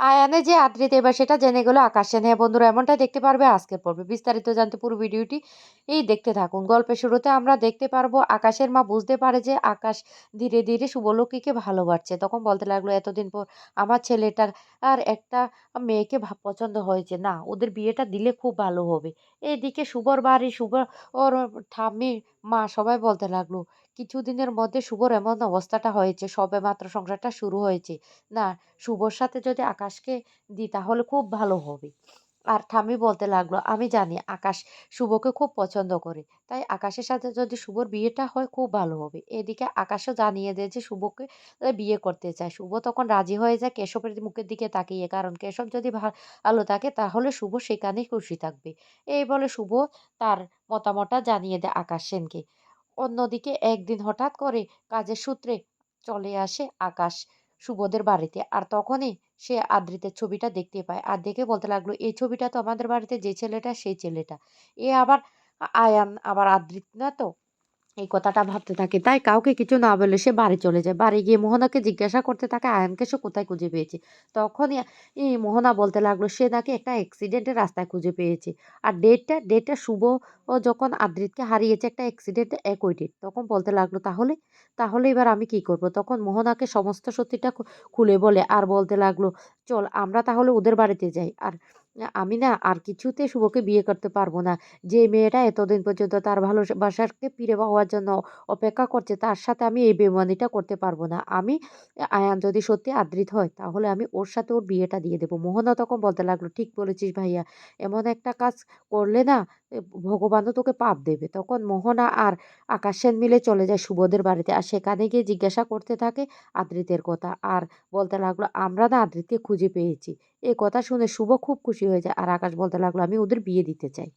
আয়ানে যে আদ্রিত, এবার সেটা জেনে গেল আকাশ। সেন হ্যাঁ বন্ধুরা এমনটাই দেখতে পারবে আজকের পর্বে। বিস্তারিত জানতে পুরো ভিডিওটি এই দেখতে থাকুন। গল্পের শুরুতে আমরা দেখতে পারব, আকাশের মা বুঝতে পারে যে আকাশ ধীরে ধীরে শুভলক্ষীকে ভালোবাসছে। তখন বলতে লাগল, এতদিন পর আমার ছেলেটার আর একটা মেয়েকে পছন্দ হয়েছে। না, ওদের বিয়েটা দিলে খুব ভালো হবে। এদিকে শুভর বাড়ি ওর ঠাম্মি মা সবাই বলতে লাগল, কিছুদিনের মধ্যে শুভর এমন অবস্থাটা হয়েছে, সবে মাত্র সংসারটা শুরু হয়েছে। না, শুভর সাথে যদি আকাশকে দিই তাহলে খুব ভালো হবে। আর ঠাম্মি বলতে লাগল, আমি জানি আকাশ শুভকে খুব পছন্দ করে, তাই আকাশের সাথে যদি শুভর বিয়েটা হয় খুব ভালো হবে। এদিকে আকাশও জানিয়ে দেয় যে শুভকে বিয়ে করতে চায়। শুভ তখন রাজি হয়ে যায় কেশবের মুখের দিকে তাকিয়ে, কারণ কেশব যদি ভালো থাকে তাহলে শুভ সেখানেই খুশি থাকবে। এই বলে শুভ তার মতামতটা জানিয়ে দেয় আকাশ সেনকে। অন্যদিকে একদিন হঠাৎ করে কাজের সূত্রে চলে আসে আকাশ শুভদের বাড়িতে। আর তখনই সে আদ্রিতের ছবিটা দেখতে পায় আর দেখে বলতে লাগল, এই ছবিটা তো আমাদের বাড়িতে যে ছেলেটা, সেই ছেলেটা। এ আবার আয়ান, আবার আদ্রিত না তো? এই কথাটা ভাবতে থাকে। তাই কাউকে কিছু না বলে সে বাড়ি চলে যায়। বাড়ি গিয়ে মোহনাকে জিজ্ঞাসা করতে থাকে, আয়ানকে সে কোথায় খুঁজে পেয়েছে? তখনই এই মোহনা বলতে লাগল, সে নাকি একটা অ্যাক্সিডেন্টের রাস্তায় খুঁজে পেয়েছে। আর ডেটটা ডেটটা শুভ ও যখন আদ্রিতকে হারিয়েছে একটা অ্যাক্সিডেন্টে একই ডেট তখন বলতে লাগল, তাহলে তাহলে এবার আমি কি করব? তখন মোহনাকে সমস্ত সত্যিটা খুলে বলে আর বলতে লাগল চল, আমরা তাহলে ওদের বাড়িতে যাই। আর আমি না আর কিছুতে শুভকে বিয়ে করতে পারব না। যে মেয়েটা এতদিন পর্যন্ত তার ভালোবাসাকে ফিরে পাওয়ার জন্য অপেক্ষা করছে, তার সাথে আমি এই বেমানিটা করতে পারব না। আমি আয়ান যদি সত্যি আদৃত হয়, তাহলে আমি ওর সাথে ওর বিয়েটা দিয়ে দেবো। মোহনা তখন বলতে লাগল, ঠিক বলেছিস ভাইয়া, এমন একটা কাজ করলে না ভগবানও তোকে পাপ দেবে। তখন মোহনা আর আকাশ সেন মিলে চলে যায় শুভদের বাড়িতে। আর সেখানে গিয়ে জিজ্ঞাসা করতে থাকে আদৃতের কথা। আর বলতে লাগল, আমরা না আদৃতকে খুঁজে পেয়েছি। এই কথা শুনে শুভ খুব খুশি হয়ে যায় আর আকাশ বলতে লাগল, আমি ওদের বিয়ে দিতে চাই।